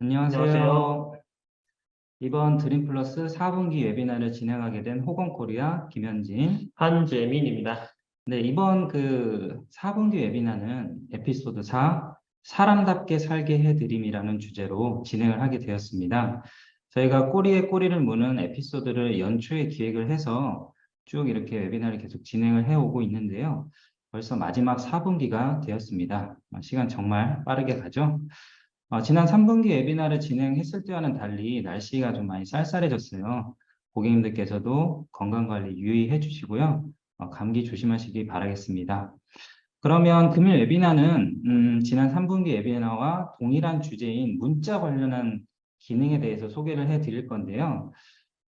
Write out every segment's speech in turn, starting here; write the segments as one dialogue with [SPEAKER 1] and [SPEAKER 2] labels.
[SPEAKER 1] 안녕하세요.
[SPEAKER 2] 안녕하세요.
[SPEAKER 1] 이번 드림플러스 4분기 웨비나를 진행하게 된 호건코리아 김현진.
[SPEAKER 2] 한재민입니다.
[SPEAKER 1] 네, 이번 그 4분기 웨비나는 에피소드 4, 사람답게 살게 해드림이라는 주제로 진행을 하게 되었습니다. 저희가 꼬리에 꼬리를 무는 에피소드를 연초에 기획을 해서 쭉 이렇게 웨비나를 계속 진행을 해오고 있는데요. 벌써 마지막 4분기가 되었습니다. 아, 시간 정말 빠르게 가죠? 어, 지난 3분기 웨비나를 진행했을 때와는 달리 날씨가 좀 많이 쌀쌀해졌어요. 고객님들께서도 건강관리 유의해 주시고요. 어, 감기 조심하시기 바라겠습니다. 그러면 금일 웨비나는 음, 지난 3분기 웨비나와 동일한 주제인 문자 관련한 기능에 대해서 소개를 해 드릴 건데요.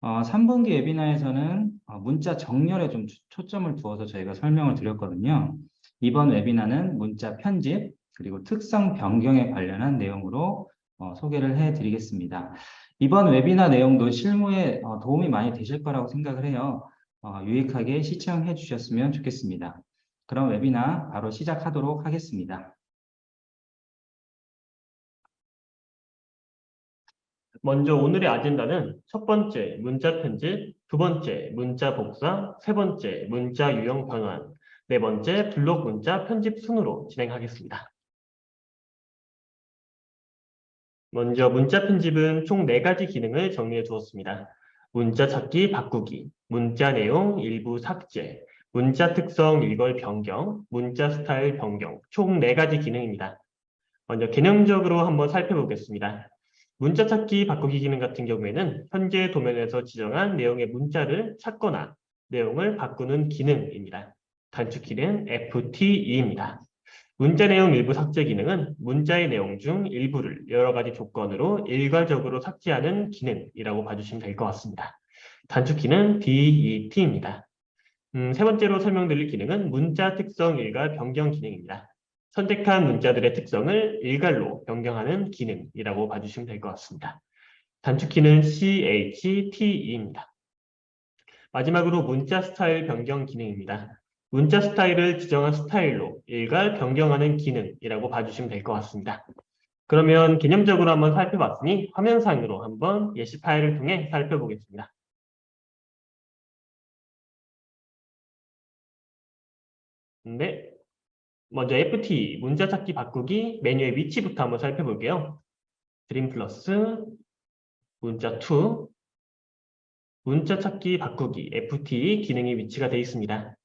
[SPEAKER 1] 어, 3분기 웨비나에서는 어, 문자 정렬에 좀 초- 초점을 두어서 저희가 설명을 드렸거든요. 이번 웨비나는 문자 편집, 그리고 특성 변경에 관련한 내용으로 어, 소개를 해 드리겠습니다. 이번 웨비나 내용도 실무에 어, 도움이 많이 되실 거라고 생각을 해요. 어, 유익하게 시청해 주셨으면 좋겠습니다. 그럼 웨비나 바로 시작하도록 하겠습니다.
[SPEAKER 2] 먼저 오늘의 아젠다는 첫 번째 문자 편집, 두 번째 문자 복사, 세 번째 문자 유형 변환, 네 번째 블록 문자 편집 순으로 진행하겠습니다. 먼저 문자 편집은 총 네 가지 기능을 정리해 두었습니다. 문자 찾기 바꾸기, 문자 내용 일부 삭제, 문자 특성 일괄 변경, 문자 스타일 변경, 총 네 가지 기능입니다. 먼저 개념적으로 한번 살펴보겠습니다. 문자 찾기 바꾸기 기능 같은 경우에는 현재 도면에서 지정한 내용의 문자를 찾거나 내용을 바꾸는 기능입니다. 단축키는 FTE입니다. 문자 내용 일부 삭제 기능은 문자의 내용 중 일부를 여러 가지 조건으로 일괄적으로 삭제하는 기능이라고 봐주시면 될 것 같습니다. 단축키는 DET입니다. 음, 세 번째로 설명드릴 기능은 문자 특성 일괄 변경 기능입니다. 선택한 문자들의 특성을 일괄로 변경하는 기능이라고 봐주시면 될 것 같습니다. 단축키는 CHTE입니다. 마지막으로 문자 스타일 변경 기능입니다. 문자 스타일을 지정한 스타일로 일괄 변경하는 기능이라고 봐주시면 될 것 같습니다. 그러면 개념적으로 한번 살펴봤으니 화면상으로 한번 예시 파일을 통해 살펴보겠습니다. 네, 먼저 FT 문자 찾기 바꾸기 메뉴의 위치부터 한번 살펴볼게요. 드림 플러스 문자 2 문자 찾기 바꾸기 FT 기능이 위치가 되어 있습니다.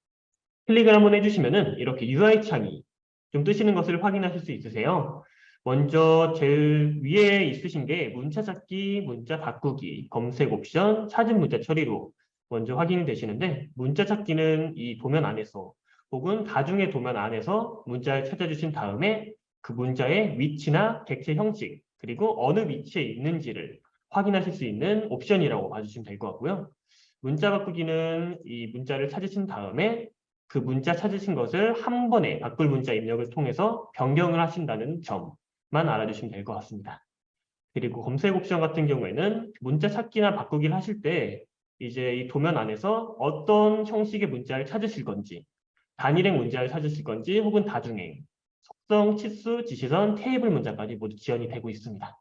[SPEAKER 2] 클릭을 한번 해주시면은 이렇게 UI 창이 좀 뜨시는 것을 확인하실 수 있으세요. 먼저 제일 위에 있으신 게 문자 찾기, 문자 바꾸기, 검색 옵션, 찾은 문자 처리로 먼저 확인이 되시는데 문자 찾기는 이 도면 안에서 혹은 다중의 도면 안에서 문자를 찾아주신 다음에 그 문자의 위치나 객체 형식 그리고 어느 위치에 있는지를 확인하실 수 있는 옵션이라고 봐주시면 될 것 같고요. 문자 바꾸기는 이 문자를 찾으신 다음에 그 문자 찾으신 것을 한 번에 바꿀 문자 입력을 통해서 변경을 하신다는 점만 알아주시면 될 것 같습니다. 그리고 검색 옵션 같은 경우에는 문자 찾기나 바꾸기를 하실 때 이제 이 도면 안에서 어떤 형식의 문자를 찾으실 건지 단일행 문자를 찾으실 건지 혹은 다중행, 속성, 치수, 지시선, 테이블 문자까지 모두 지원이 되고 있습니다.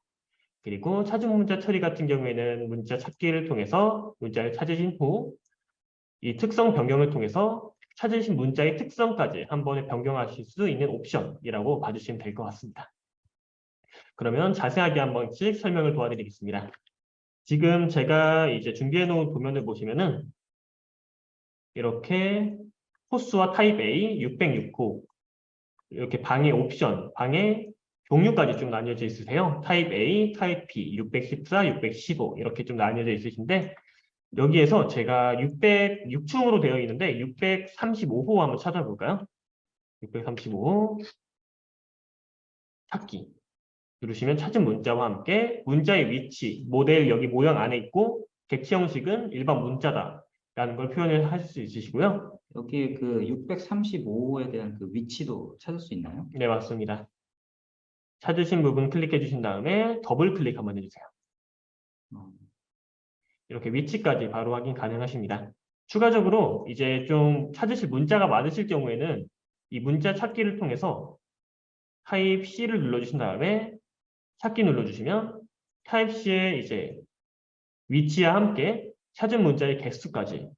[SPEAKER 2] 그리고 찾은 문자 처리 같은 경우에는 문자 찾기를 통해서 문자를 찾으신 후 이 특성 변경을 통해서 찾으신 문자의 특성까지 한 번에 변경하실 수 있는 옵션이라고 봐주시면 될 것 같습니다. 그러면 자세하게 한 번씩 설명을 도와드리겠습니다. 지금 제가 이제 준비해 놓은 도면을 보시면은 이렇게 호수와 타입 A 606호 이렇게 방의 옵션, 방의 종류까지 좀 나뉘어져 있으세요. 타입 A, 타입 B, 614, 615 이렇게 좀 나뉘어져 있으신데 여기에서 제가 606층으로 되어 있는데 635호 한번 찾아볼까요? 635호 찾기 누르시면 찾은 문자와 함께 문자의 위치, 모델 여기 모양 안에 있고 객체 형식은 일반 문자다 라는 걸 표현을 하실 수 있으시고요.
[SPEAKER 1] 여기 그 635호에 대한 그 위치도 찾을 수 있나요?
[SPEAKER 2] 네, 맞습니다. 찾으신 부분 클릭해 주신 다음에 더블 클릭 한번 해주세요.
[SPEAKER 1] 어,
[SPEAKER 2] 이렇게 위치까지 바로 확인 가능하십니다. 추가적으로 이제 좀 찾으실 문자가 많으실 경우에는 이 문자 찾기를 통해서 타입 C를 눌러주신 다음에 찾기 눌러주시면 타입C의 이제 위치와 함께 찾은 문자의 개수까지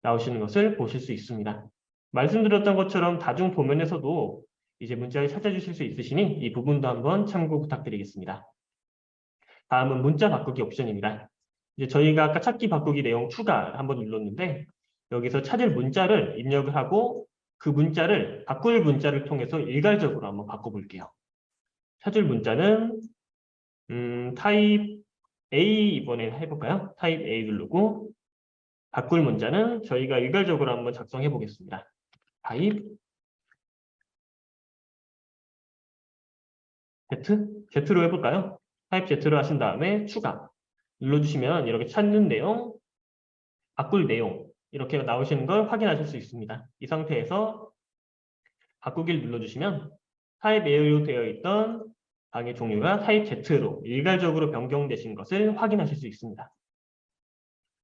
[SPEAKER 2] 나오시는 것을 보실 수 있습니다. 말씀드렸던 것처럼 다중 도면에서도 이제 문자를 찾아주실 수 있으시니 이 부분도 한번 참고 부탁드리겠습니다. 다음은 문자 바꾸기 옵션입니다. 이제 저희가 아까 찾기 바꾸기 내용 추가 한번 눌렀는데 여기서 찾을 문자를 입력을 하고 그 문자를 바꿀 문자를 통해서 일괄적으로 한번 바꿔볼게요. 찾을 문자는 음, 타입 A 이번에 해볼까요? 타입 A 누르고 바꿀 문자는 저희가 일괄적으로 한번 작성해 보겠습니다. 타입 Z? Z로 해볼까요? 타입 Z로 하신 다음에 추가 눌러주시면 이렇게 찾는 내용, 바꿀 내용 이렇게 나오시는 걸 확인하실 수 있습니다. 이 상태에서 바꾸기를 눌러주시면 타입 A로 되어 있던 방의 종류가 타입 Z로 일괄적으로 변경되신 것을 확인하실 수 있습니다.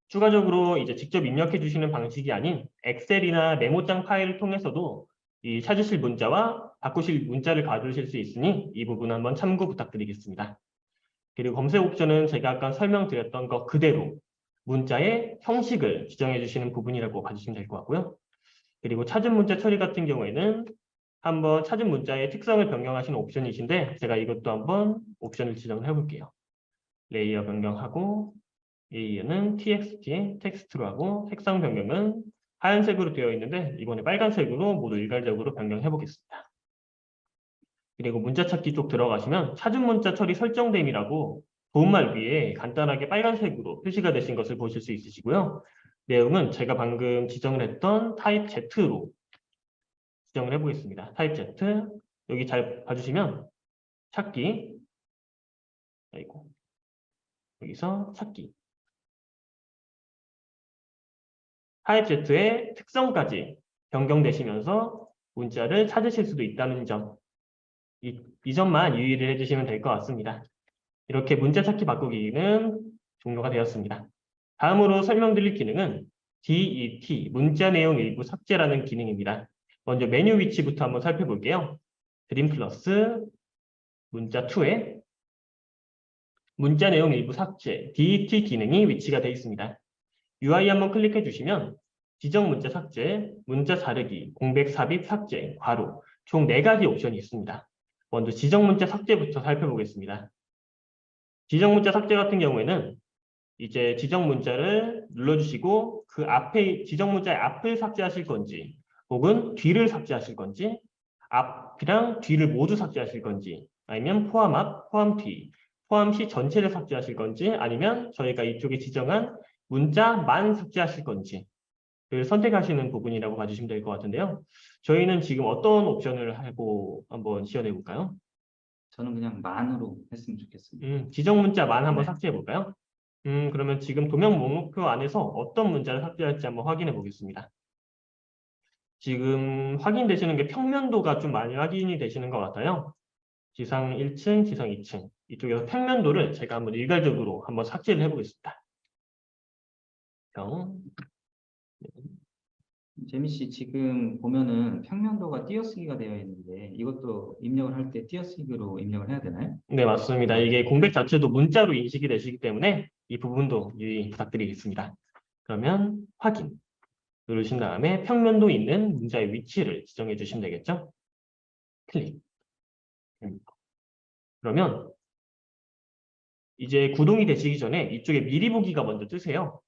[SPEAKER 2] 추가적으로 이제 직접 입력해 주시는 방식이 아닌 엑셀이나 메모장 파일을 통해서도 이 찾으실 문자와 바꾸실 문자를 가져오실 수 있으니 이 부분 한번 참고 부탁드리겠습니다. 그리고 검색 옵션은 제가 아까 설명드렸던 것 그대로 문자의 형식을 지정해 주시는 부분이라고 봐주시면 될 것 같고요. 그리고 찾은 문자 처리 같은 경우에는 한번 찾은 문자의 특성을 변경하시는 옵션이신데 제가 이것도 한번 옵션을 지정을 해볼게요. 레이어 변경하고 레이어는 txt에 텍스트로 하고 색상 변경은 하얀색으로 되어 있는데 이번에 빨간색으로 모두 일괄적으로 변경해 보겠습니다. 그리고 문자 찾기 쪽 들어가시면 찾은 문자 처리 설정됨이라고 도움말 위에 간단하게 빨간색으로 표시가 되신 것을 보실 수 있으시고요. 내용은 제가 방금 지정을 했던 타입 Z로 지정을 해보겠습니다. 타입 Z 여기 잘 봐주시면 찾기 아이고 여기서 찾기 타입 Z의 특성까지 변경되시면서 문자를 찾으실 수도 있다는 점 이, 이 점만 유의를 해주시면 될 것 같습니다. 이렇게 문자 찾기 바꾸기는 종료가 되었습니다. 다음으로 설명드릴 기능은 DET 문자 내용 일부 삭제라는 기능입니다. 먼저 메뉴 위치부터 한번 살펴볼게요. 드림 플러스 문자 2에 문자 내용 일부 삭제 DET 기능이 위치가 되어 있습니다. UI 한번 클릭해 주시면 지정 문자 삭제, 문자 자르기, 공백 삽입 삭제, 괄호 총 4가지 옵션이 있습니다. 먼저 지정 문자 삭제부터 살펴보겠습니다. 지정 문자 삭제 같은 경우에는 이제 지정 문자를 눌러주시고 그 앞에 지정 문자의 앞을 삭제하실 건지 혹은 뒤를 삭제하실 건지 앞이랑 뒤를 모두 삭제하실 건지 아니면 포함 앞, 포함 뒤, 포함 시 전체를 삭제하실 건지 아니면 저희가 이쪽에 지정한 문자만 삭제하실 건지 를 선택하시는 부분이라고 봐주시면 될 것 같은데요. 저희는 지금 어떤 옵션을 하고 한번 시연해 볼까요?
[SPEAKER 1] 저는 그냥 만으로 했으면 좋겠습니다.
[SPEAKER 2] 음, 지정 문자 만 한번
[SPEAKER 1] 네.
[SPEAKER 2] 삭제해 볼까요? 음, 그러면 지금 도면 목록표 안에서 어떤 문자를 삭제할지 한번 확인해 보겠습니다. 지금 확인되시는 게 평면도가 좀 많이 확인이 되시는 것 같아요. 지상 1층, 지상 2층. 이쪽에서 평면도를 제가 한번 일괄적으로 한번 삭제를 해보겠습니다. 평,
[SPEAKER 1] 재미 씨 지금 보면은 평면도가 띄어쓰기가 되어 있는데 이것도 입력을 할 때 띄어쓰기로 입력을 해야 되나요?
[SPEAKER 2] 네, 맞습니다. 이게 공백 자체도 문자로 인식이 되시기 때문에 이 부분도 유의 부탁드리겠습니다. 그러면 확인 누르신 다음에 평면도 있는 문자의 위치를 지정해 주시면 되겠죠? 클릭. 음. 그러면 이제 구동이 되시기 전에 이쪽에 미리 보기가 먼저 뜨세요.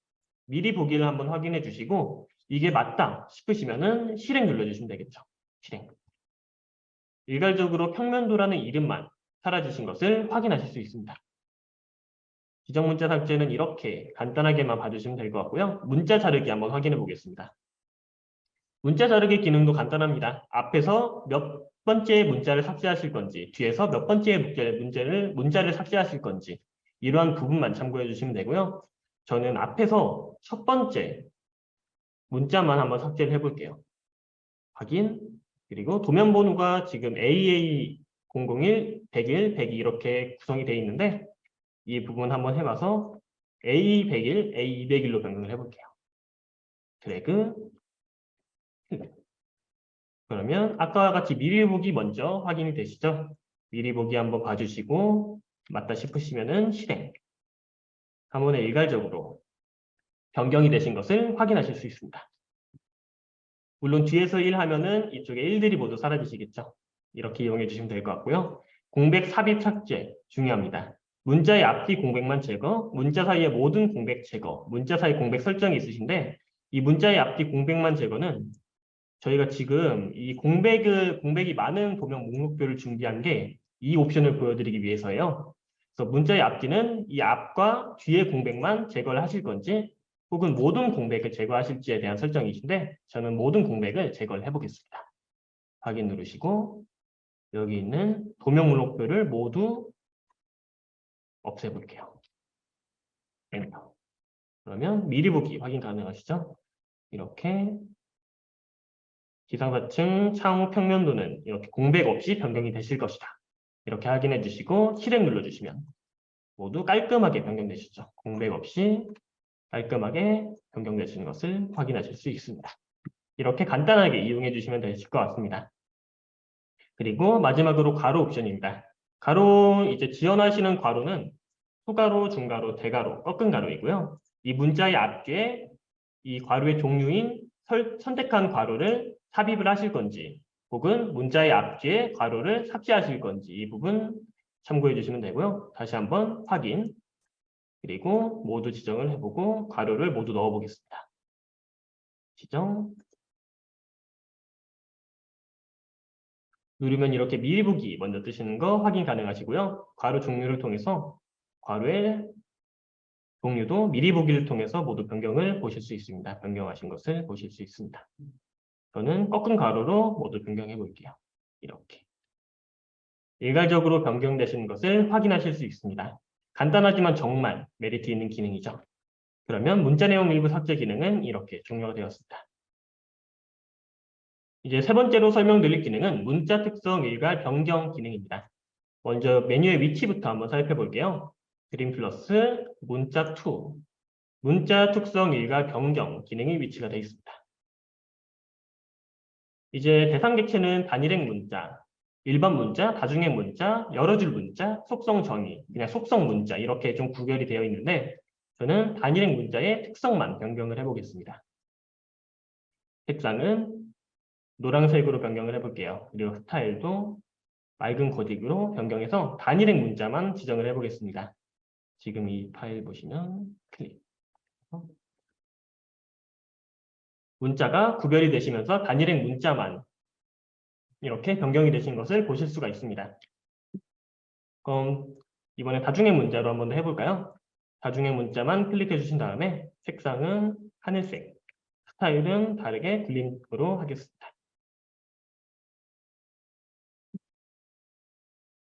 [SPEAKER 2] 미리 보기를 한번 확인해 주시고 이게 맞다 싶으시면은 실행 눌러주시면 되겠죠. 실행. 일괄적으로 평면도라는 이름만 사라지신 것을 확인하실 수 있습니다. 지정 문자 삭제는 이렇게 간단하게만 봐주시면 될 것 같고요. 문자 자르기 한번 확인해 보겠습니다. 문자 자르기 기능도 간단합니다. 앞에서 몇 번째 문자를 삭제하실 건지, 뒤에서 몇 번째 문자를, 문자를, 문자를 삭제하실 건지, 이러한 부분만 참고해 주시면 되고요. 저는 앞에서 첫 번째 문자만 한번 삭제를 해볼게요. 확인, 그리고 도면 번호가 지금 AA001, 101, 102 이렇게 구성이 되어 있는데 이 부분 한번 해봐서 A101, A201로 변경을 해볼게요. 드래그. 그러면 아까와 같이 미리 보기 먼저 확인이 되시죠? 미리 보기 한번 봐주시고 맞다 싶으시면 은 실행. 한번에 일괄적으로 변경이 되신 것을 확인하실 수 있습니다. 물론 뒤에서 1 하면은 이쪽에 1들이 모두 사라지시겠죠. 이렇게 이용해 주시면 될 것 같고요. 공백 삽입 삭제 중요합니다. 문자의 앞뒤 공백만 제거, 문자 사이의 모든 공백 제거, 문자 사이 공백 설정이 있으신데 이 문자의 앞뒤 공백만 제거는 저희가 지금 이 공백을 공백이 많은 도면 목록표를 준비한 게 이 옵션을 보여드리기 위해서예요. 그래서 문자의 앞뒤는 이 앞과 뒤의 공백만 제거를 하실 건지 혹은 모든 공백을 제거하실지에 대한 설정이신데 저는 모든 공백을 제거를 해보겠습니다. 확인 누르시고 여기 있는 도면 목록표를 모두 없애볼게요. 그러면 미리 보기 확인 가능하시죠? 이렇게 기상사층 창호 평면도는 이렇게 공백 없이 변경이 되실 것이다. 이렇게 확인해 주시고 실행 눌러주시면 모두 깔끔하게 변경되시죠. 공백 없이 깔끔하게 변경되시는 것을 확인하실 수 있습니다. 이렇게 간단하게 이용해 주시면 되실 것 같습니다. 그리고 마지막으로 괄호 옵션입니다. 가로 이제 지원하시는 괄호는 소가로, 중가로, 대가로, 꺾은 가로이고요. 이 문자의 앞뒤에 이 괄호의 종류인 설- 선택한 괄호를 삽입을 하실 건지 혹은 문자의 앞뒤에 괄호를 삭제하실 건지 이 부분 참고해 주시면 되고요. 다시 한번 확인 그리고 모두 지정을 해보고 괄호를 모두 넣어 보겠습니다. 지정 누르면 이렇게 미리 보기 먼저 뜨시는 거 확인 가능하시고요. 괄호 종류를 통해서 괄호의 종류도 미리 보기를 통해서 모두 변경을 보실 수 있습니다. 변경하신 것을 보실 수 있습니다. 저는 꺾은 가로로 모두 변경해 볼게요. 이렇게. 일괄적으로 변경되신 것을 확인하실 수 있습니다. 간단하지만 정말 메리트 있는 기능이죠. 그러면 문자 내용 일부 삭제 기능은 이렇게 종료가 되었습니다. 이제 세 번째로 설명드릴 기능은 문자 특성 일괄 변경 기능입니다. 먼저 메뉴의 위치부터 한번 살펴볼게요. 드림 플러스 문자 2 문자 특성 일괄 변경 기능이 위치가 되어 있습니다. 이제 대상 객체는 단일행 문자, 일반 문자, 다중행 문자, 여러 줄 문자, 속성 정의, 그냥 속성 문자 이렇게 좀 구별이 되어 있는데 저는 단일행 문자의 특성만 변경을 해보겠습니다. 색상은 노란색으로 변경을 해볼게요. 그리고 스타일도 맑은 고딕으로 변경해서 단일행 문자만 지정을 해보겠습니다. 지금 이 파일 보시면 클릭. 문자가 구별이 되시면서 단일행 문자만 이렇게 변경이 되신 것을 보실 수가 있습니다. 그럼 이번에 다중행 문자로 한번 더 해볼까요? 다중행 문자만 클릭해 주신 다음에 색상은 하늘색, 스타일은 다르게 글림으로 하겠습니다.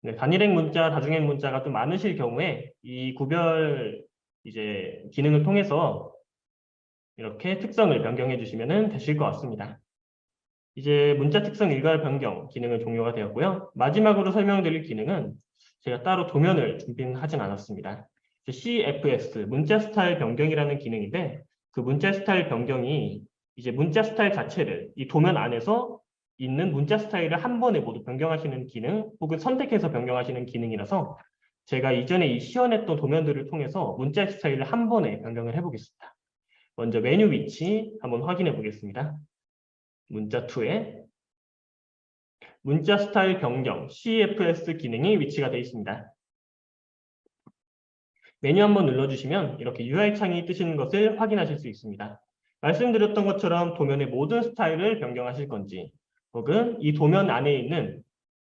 [SPEAKER 2] 네, 단일행 문자, 다중행 문자가 좀 많으실 경우에 이 구별 이제 기능을 통해서 이렇게 특성을 변경해 주시면 되실 것 같습니다. 이제 문자 특성 일괄 변경 기능은 종료가 되었고요. 마지막으로 설명드릴 기능은 제가 따로 도면을 준비는 하진 않았습니다. CFS, 문자 스타일 변경이라는 기능인데 그 문자 스타일 변경이 이제 문자 스타일 자체를 이 도면 안에서 있는 문자 스타일을 한 번에 모두 변경하시는 기능 혹은 선택해서 변경하시는 기능이라서 제가 이전에 이 시연했던 도면들을 통해서 문자 스타일을 한 번에 변경을 해보겠습니다. 먼저 메뉴 위치 한번 확인해 보겠습니다. 문자 2에 문자 스타일 변경 CFS 기능이 위치가 되어 있습니다. 메뉴 한번 눌러주시면 이렇게 UI 창이 뜨시는 것을 확인하실 수 있습니다. 말씀드렸던 것처럼 도면의 모든 스타일을 변경하실 건지 혹은 이 도면 안에 있는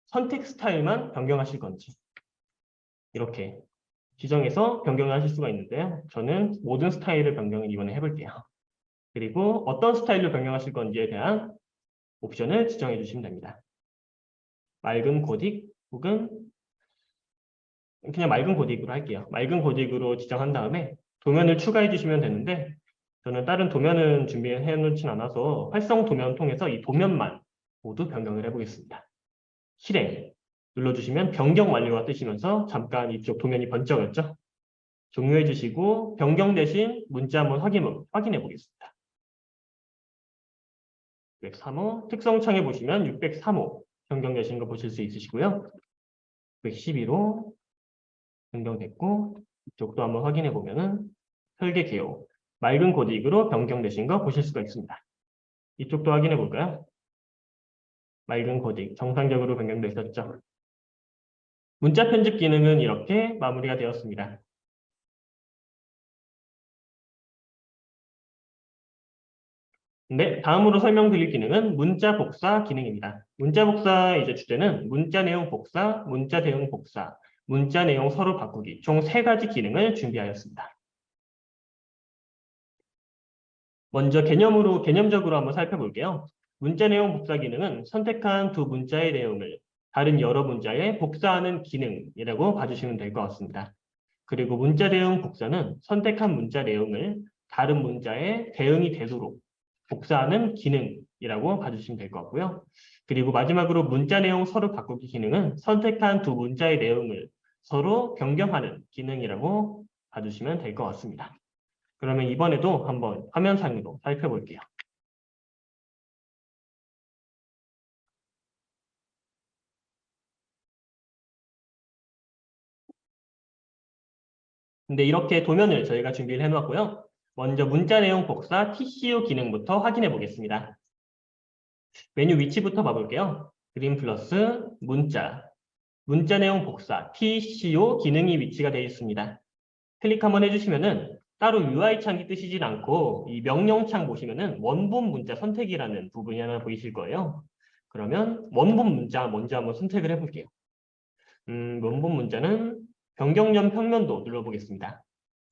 [SPEAKER 2] 선택 스타일만 변경하실 건지 이렇게 지정해서 변경을 하실 수가 있는데요. 저는 모든 스타일을 변경을 이번에 해볼게요. 그리고 어떤 스타일로 변경하실 건지에 대한 옵션을 지정해 주시면 됩니다. 맑은 고딕 혹은 그냥 맑은 고딕으로 할게요. 맑은 고딕으로 지정한 다음에 도면을 추가해 주시면 되는데 저는 다른 도면은 준비해 놓진 않아서 활성 도면 통해서 이 도면만 모두 변경을 해 보겠습니다. 실행 눌러주시면 변경 완료가 뜨시면서 잠깐 이쪽 도면이 번쩍였죠? 종료해 주시고 변경 대신 문자 한번 확인, 확인해 보겠습니다. 603호 특성창에 보시면 603호 변경되신 거 보실 수 있으시고요. 111호 변경됐고 이쪽도 한번 확인해 보면은 설계 개요 맑은 코딩으로 변경되신 거 보실 수가 있습니다. 이쪽도 확인해 볼까요? 맑은 코딩 정상적으로 변경되셨죠? 문자 편집 기능은 이렇게 마무리가 되었습니다. 네, 다음으로 설명드릴 기능은 문자 복사 기능입니다. 문자 복사 이제 주제는 문자 내용 복사, 문자 대응 복사, 문자 내용 서로 바꾸기 총 세 가지 기능을 준비하였습니다. 먼저 개념으로 개념적으로 한번 살펴볼게요. 문자 내용 복사 기능은 선택한 두 문자의 내용을 다른 여러 문자에 복사하는 기능이라고 봐주시면 될 것 같습니다. 그리고 문자 대응 복사는 선택한 문자 내용을 다른 문자에 대응이 되도록 복사하는 기능이라고 봐주시면 될 것 같고요. 그리고 마지막으로 문자 내용 서로 바꾸기 기능은 선택한 두 문자의 내용을 서로 변경하는 기능이라고 봐주시면 될 것 같습니다. 그러면 이번에도 한번 화면상으로 살펴볼게요. 근데 이렇게 도면을 저희가 준비를 해놓았고요. 먼저 문자 내용 복사 TCO 기능부터 확인해 보겠습니다. 메뉴 위치부터 봐볼게요. 그림 플러스 문자, 문자 내용 복사 TCO 기능이 위치가 되어 있습니다. 클릭 한번 해주시면은 따로 UI 창이 뜨시진 않고 이 명령 창 보시면은 원본 문자 선택이라는 부분이 하나 보이실 거예요. 그러면 원본 문자 먼저 한번 선택을 해볼게요. 음, 원본 문자는 변경점 평면도 눌러보겠습니다.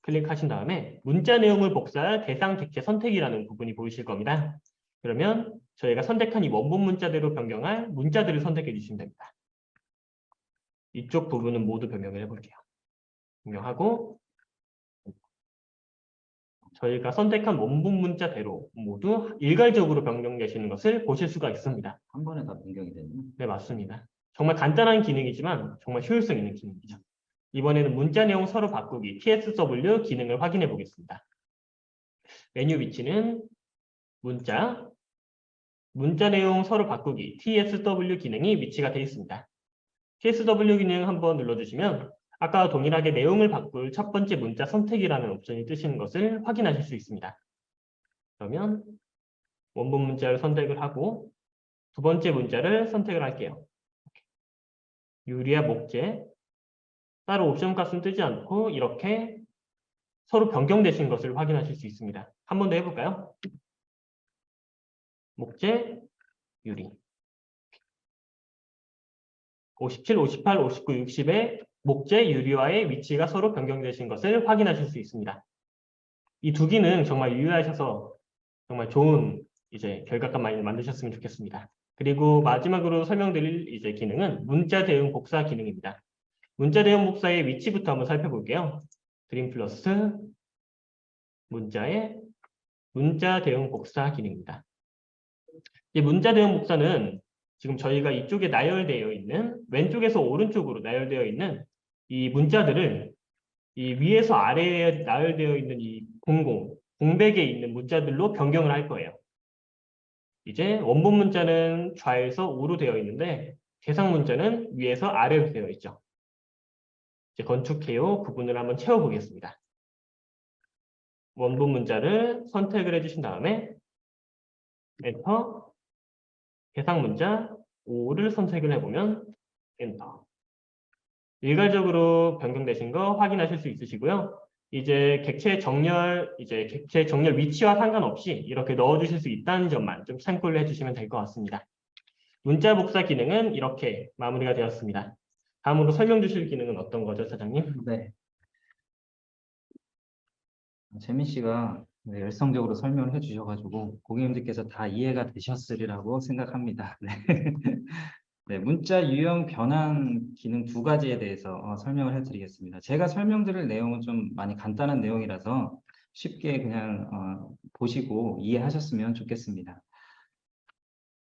[SPEAKER 2] 클릭하신 다음에 문자 내용을 복사할 대상 객체 선택이라는 부분이 보이실 겁니다. 그러면 저희가 선택한 이 원본 문자대로 변경할 문자들을 선택해 주시면 됩니다. 이쪽 부분은 모두 변경을 해볼게요. 변경하고 저희가 선택한 원본 문자대로 모두 일괄적으로 변경되시는 것을 보실 수가 있습니다.
[SPEAKER 1] 한 번에 다 변경이 되는.
[SPEAKER 2] 네, 맞습니다. 정말 간단한 기능이지만 정말 효율성 있는 기능이죠. 이번에는 문자 내용 서로 바꾸기 TSW 기능을 확인해 보겠습니다. 메뉴 위치는 문자, 문자 내용 서로 바꾸기 TSW 기능이 위치가 되어 있습니다. TSW 기능 한번 눌러주시면 아까 동일하게 내용을 바꿀 첫 번째 문자 선택이라는 옵션이 뜨시는 것을 확인하실 수 있습니다. 그러면 원본 문자를 선택을 하고 두 번째 문자를 선택을 할게요. 유리와 목재 따로 옵션 값은 뜨지 않고 이렇게 서로 변경되신 것을 확인하실 수 있습니다. 한 번 더 해볼까요? 목재, 유리. 57, 58, 59, 60의 목재, 유리와의 위치가 서로 변경되신 것을 확인하실 수 있습니다. 이 두 기능 정말 유의하셔서 정말 좋은 이제 결과값 많이 만드셨으면 좋겠습니다. 그리고 마지막으로 설명드릴 이제 기능은 문자 대응 복사 기능입니다. 문자 대응 복사의 위치부터 한번 살펴볼게요. 드림 플러스 문자의 문자 대응 복사 기능입니다. 이 문자 대응 복사는 지금 저희가 이쪽에 나열되어 있는 왼쪽에서 오른쪽으로 나열되어 있는 이 문자들을 이 위에서 아래에 나열되어 있는 이 공공, 공백에 있는 문자들로 변경을 할 거예요. 이제 원본 문자는 좌에서 우로 되어 있는데 대상 문자는 위에서 아래로 되어 있죠. 이제 건축해요 부분을 한번 채워보겠습니다. 원본 문자를 선택을 해주신 다음에 엔터 대상 문자 5를 선택을 해보면 엔터 일괄적으로 변경되신 거 확인하실 수 있으시고요. 이제 객체 정렬, 이제 객체 정렬 위치와 상관없이 이렇게 넣어주실 수 있다는 점만 좀 참고를 해주시면 될 것 같습니다. 문자 복사 기능은 이렇게 마무리가 되었습니다. 다음으로 설명 주실 기능은 어떤 거죠, 사장님?
[SPEAKER 1] 네. 재민 씨가 네, 열성적으로 설명을 해주셔가지고 고객님들께서 다 이해가 되셨으리라고 생각합니다. 네. 네, 문자 유형 변환 기능 두 가지에 대해서 어, 설명을 해드리겠습니다. 제가 설명드릴 내용은 좀 많이 간단한 내용이라서 쉽게 그냥 어, 보시고 이해하셨으면 좋겠습니다.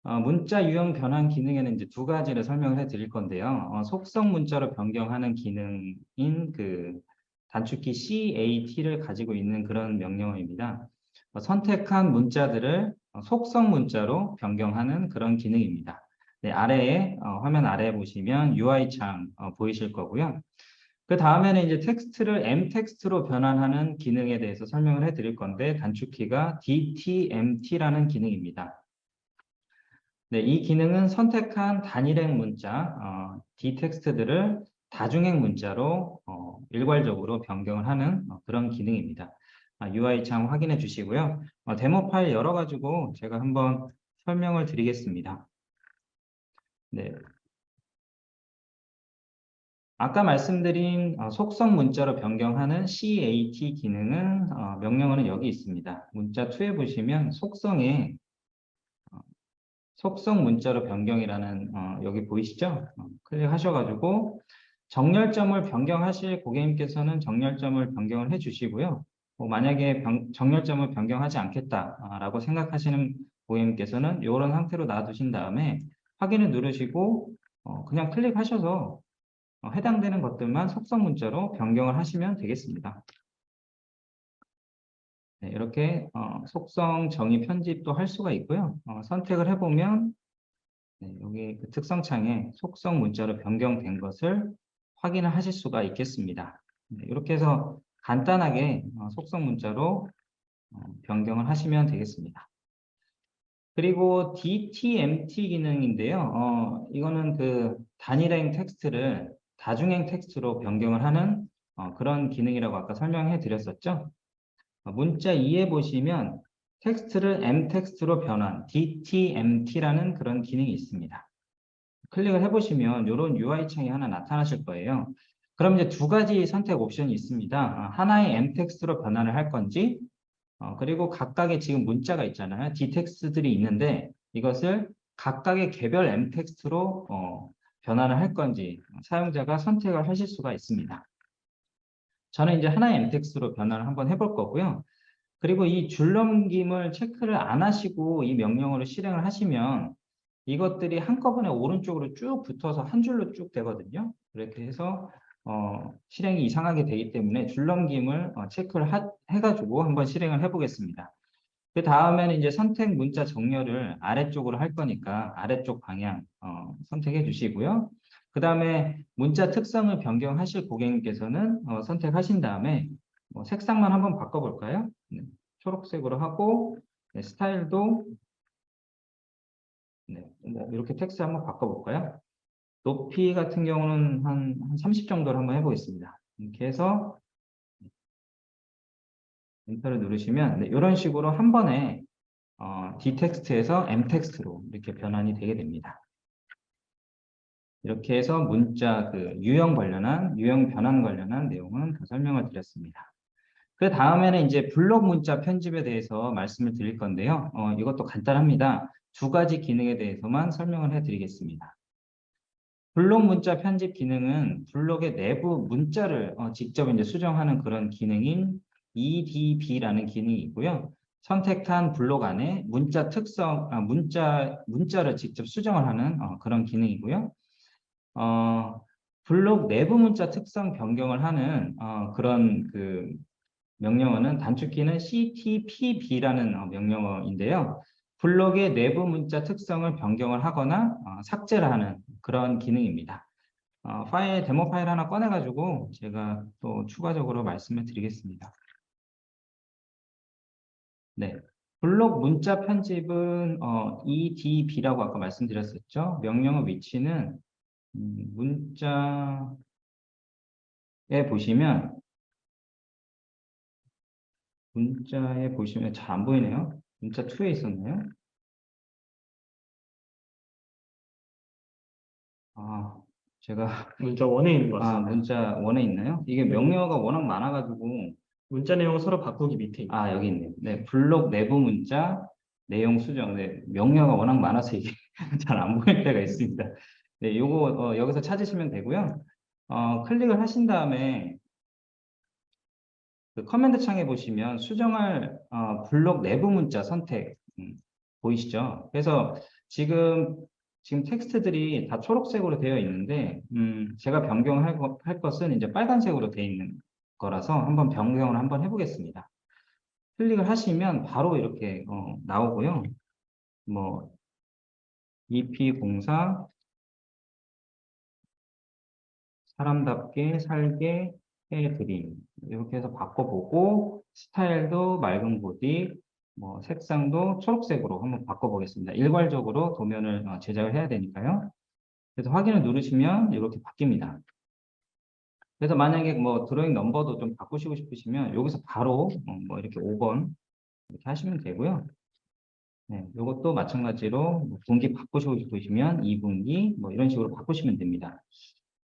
[SPEAKER 1] 어, 문자 유형 변환 기능에는 이제 두 가지를 설명을 해드릴 건데요. 어, 속성 문자로 변경하는 기능인 그 단축키 CAT를 가지고 있는 그런 명령어입니다. 어, 선택한 문자들을 어, 속성 문자로 변경하는 그런 기능입니다. 네, 아래에 어, 화면 아래에 보시면 UI 창 어, 보이실 거고요. 그 다음에는 이제 텍스트를 M 텍스트로 변환하는 기능에 대해서 설명을 해 드릴 건데 단축키가 DTMT라는 기능입니다. 네, 이 기능은 선택한 단일행 문자, 어, D 텍스트들을 다중행 문자로 어, 일괄적으로 변경을 하는 어, 그런 기능입니다. 아, UI 창 확인해 주시고요. 어, 데모 파일 열어가지고 제가 한번 설명을 드리겠습니다. 네. 아까 말씀드린 어, 속성 문자로 변경하는 CAT 기능은 어, 명령어는 여기 있습니다. 문자 2에 보시면 속성에 어, 속성 문자로 변경이라는 어, 여기 보이시죠? 어, 클릭하셔가지고 정렬점을 변경하실 고객님께서는 정렬점을 변경을 해주시고요. 뭐 만약에 변- 정렬점을 변경하지 않겠다라고 생각하시는 고객님께서는 이런 상태로 놔두신 다음에 확인을 누르시고 어, 그냥 클릭하셔서 어, 해당되는 것들만 속성 문자로 변경을 하시면 되겠습니다. 네, 이렇게 어, 속성 정의 편집도 할 수가 있고요. 어, 선택을 해보면 네, 여기 그 특성창에 속성 문자로 변경된 것을 확인을 하실 수가 있겠습니다. 네, 이렇게 해서 간단하게 어, 속성 문자로 어, 변경을 하시면 되겠습니다. 그리고 DTMT 기능인데요. 어, 이거는 그 단일행 텍스트를 다중행 텍스트로 변경을 하는 어, 그런 기능이라고 아까 설명해 드렸었죠. 어, 문자 2에 보시면 텍스트를 M 텍스트로 변환 DTMT라는 그런 기능이 있습니다. 클릭을 해보시면 이런 UI 창이 하나 나타나실 거예요. 그럼 이제 두 가지 선택 옵션이 있습니다. 아, 하나의 M 텍스트로 변환을 할 건지 어, 그리고 각각의 지금 문자가 있잖아요. D 텍스트들이 있는데 이것을 각각의 개별 M 텍스트로 어, 변환을 할 건지 사용자가 선택을 하실 수가 있습니다. 저는 이제 하나의 M 텍스트로 변환을 한번 해볼 거고요. 그리고 이 줄넘김을 체크를 안 하시고 이 명령어를 실행을 하시면 이것들이 한꺼번에 오른쪽으로 쭉 붙어서 한 줄로 쭉 되거든요. 그렇게 해서 어, 실행이 이상하게 되기 때문에 줄넘김을 어, 체크를 하- 해가지고 한번 실행을 해보겠습니다. 그 다음에는 이제 선택 문자 정렬을 아래쪽으로 할 거니까 아래쪽 방향 어, 선택해 주시고요. 그 다음에 문자 특성을 변경하실 고객님께서는 어, 선택하신 다음에 뭐 색상만 한번 바꿔볼까요? 네, 초록색으로 하고 네, 스타일도 네, 뭐 이렇게 텍스트 한번 바꿔볼까요? 높이 같은 경우는 한, 한 30 정도로 한번 해보겠습니다. 이렇게 해서 엔터를 누르시면 네, 이런 식으로 한 번에 어, D 텍스트에서 M 텍스트로 이렇게 변환이 되게 됩니다. 이렇게 해서 문자 그 유형 관련한 유형 변환 관련한 내용은 다 설명을 드렸습니다. 그 다음에는 이제 블록 문자 편집에 대해서 말씀을 드릴 건데요. 어, 이것도 간단합니다. 두 가지 기능에 대해서만 설명을 해드리겠습니다. 블록 문자 편집 기능은 블록의 내부 문자를 어, 직접 이제 수정하는 그런 기능인 EDB라는 기능이 있고요. 선택한 블록 안에 문자 특성, 아, 문자 문자를 직접 수정을 하는 어, 그런 기능이고요. 어, 블록 내부 문자 특성 변경을 하는 어, 그런 그 명령어는 단축키는 CTPB라는 어, 명령어인데요. 블록의 내부 문자 특성을 변경을 하거나 어, 삭제를 하는 그런 기능입니다. 어, 파일 데모 파일 하나 꺼내가지고 제가 또 추가적으로 말씀을 드리겠습니다. 네, 블록 문자 편집은 어, EDB라고 아까 말씀드렸었죠. 명령어 위치는 음, 문자에 보시면 문자에 보시면 잘 안 보이네요. 문자 2에 있었나요? 아, 제가
[SPEAKER 2] 문자 원에 있는 것
[SPEAKER 1] 아,
[SPEAKER 2] 같습니다.
[SPEAKER 1] 문자 원에 있나요? 이게 명령어가 워낙 많아가지고
[SPEAKER 2] 문자 내용 서로 바꾸기 밑에 있는.
[SPEAKER 1] 아, 여기 있네요. 네, 블록 내부 문자 내용 수정. 네, 명령어가 워낙 많아서 이게 잘 안 보일 때가 있습니다. 네, 요거 어, 여기서 찾으시면 되고요. 어, 클릭을 하신 다음에 그 커맨드 창에 보시면 수정할 어, 블록 내부 문자 선택 음, 보이시죠? 그래서 지금 지금 텍스트들이 다 초록색으로 되어 있는데 음, 제가 변경할 것, 할 것은 이제 빨간색으로 되어 있는 거라서 한번 변경을 한번 해보겠습니다. 클릭을 하시면 바로 이렇게 어, 나오고요. 뭐 EP04 사 람답게 살게 해드림. 이렇게 해서 바꿔보고 스타일도 맑은 보디, 뭐 색상도 초록색으로 한번 바꿔보겠습니다. 일괄적으로 도면을 어, 제작을 해야 되니까요. 그래서 확인을 누르시면 이렇게 바뀝니다. 그래서 만약에 뭐 드로잉 넘버도 좀 바꾸시고 싶으시면 여기서 바로 어, 뭐 이렇게 5번 이렇게 하시면 되고요. 네, 이것도 마찬가지로 뭐 분기 바꾸시고 싶으시면 2분기 뭐 이런 식으로 바꾸시면 됩니다.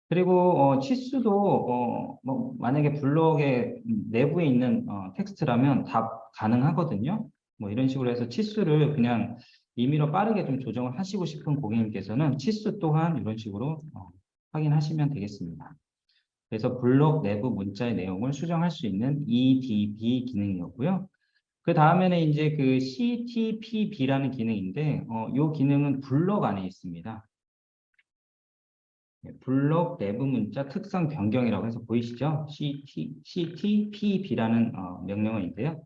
[SPEAKER 1] 그리고 어, 치수도 어, 뭐 만약에 블록의 내부에 있는 어, 텍스트라면 다 가능하거든요. 뭐 이런 식으로 해서 치수를 그냥 임의로 빠르게 좀 조정을 하시고 싶은 고객님께서는 치수 또한 이런 식으로 어, 확인하시면 되겠습니다. 그래서 블록 내부 문자의 내용을 수정할 수 있는 EDB 기능이었고요. 그 다음에는 이제 그 CTPB라는 기능인데, 어, 이 기능은 블록 안에 있습니다. 네, 블록 내부 문자 특성 변경이라고 해서 보이시죠? CT, CTPB라는 어, 명령어인데요.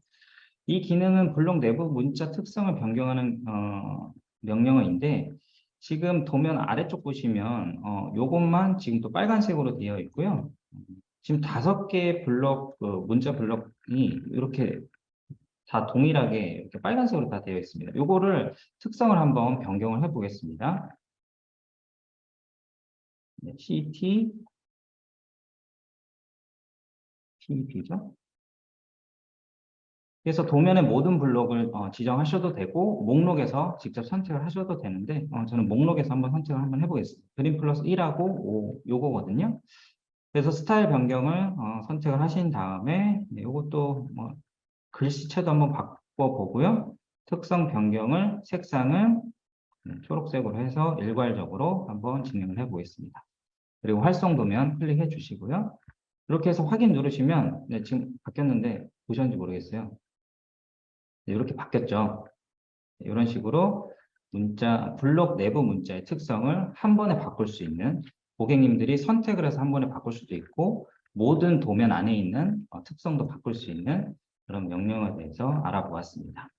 [SPEAKER 1] 이 기능은 블록 내부 문자 특성을 변경하는 어, 명령어인데, 지금 도면 아래쪽 보시면 어, 요것만 지금 또 빨간색으로 되어 있고요. 지금 다섯 개의 블록 그 문자 블록이 이렇게 다 동일하게 이렇게 빨간색으로 다 되어 있습니다. 요거를 특성을 한번 변경을 해 보겠습니다. 네, CT TP죠. 그래서 도면의 모든 블록을 어, 지정하셔도 되고 목록에서 직접 선택을 하셔도 되는데 어, 저는 목록에서 한번 선택을 한번 해보겠습니다. 드림 플러스 1하고 5 요거거든요. 그래서 스타일 변경을 어, 선택을 하신 다음에 네, 요것도 뭐 글씨체도 한번 바꿔보고요. 특성 변경을 색상을 음, 초록색으로 해서 일괄적으로 한번 진행을 해보겠습니다. 그리고 활성 도면 클릭해 주시고요. 이렇게 해서 확인 누르시면 네, 지금 바뀌었는데 보셨는지 모르겠어요. 네, 이렇게 바뀌었죠. 네, 이런 식으로 문자 블록 내부 문자의 특성을 한 번에 바꿀 수 있는 고객님들이 선택을 해서 한 번에 바꿀 수도 있고 모든 도면 안에 있는 어, 특성도 바꿀 수 있는 그런 명령에 대해서 알아보았습니다.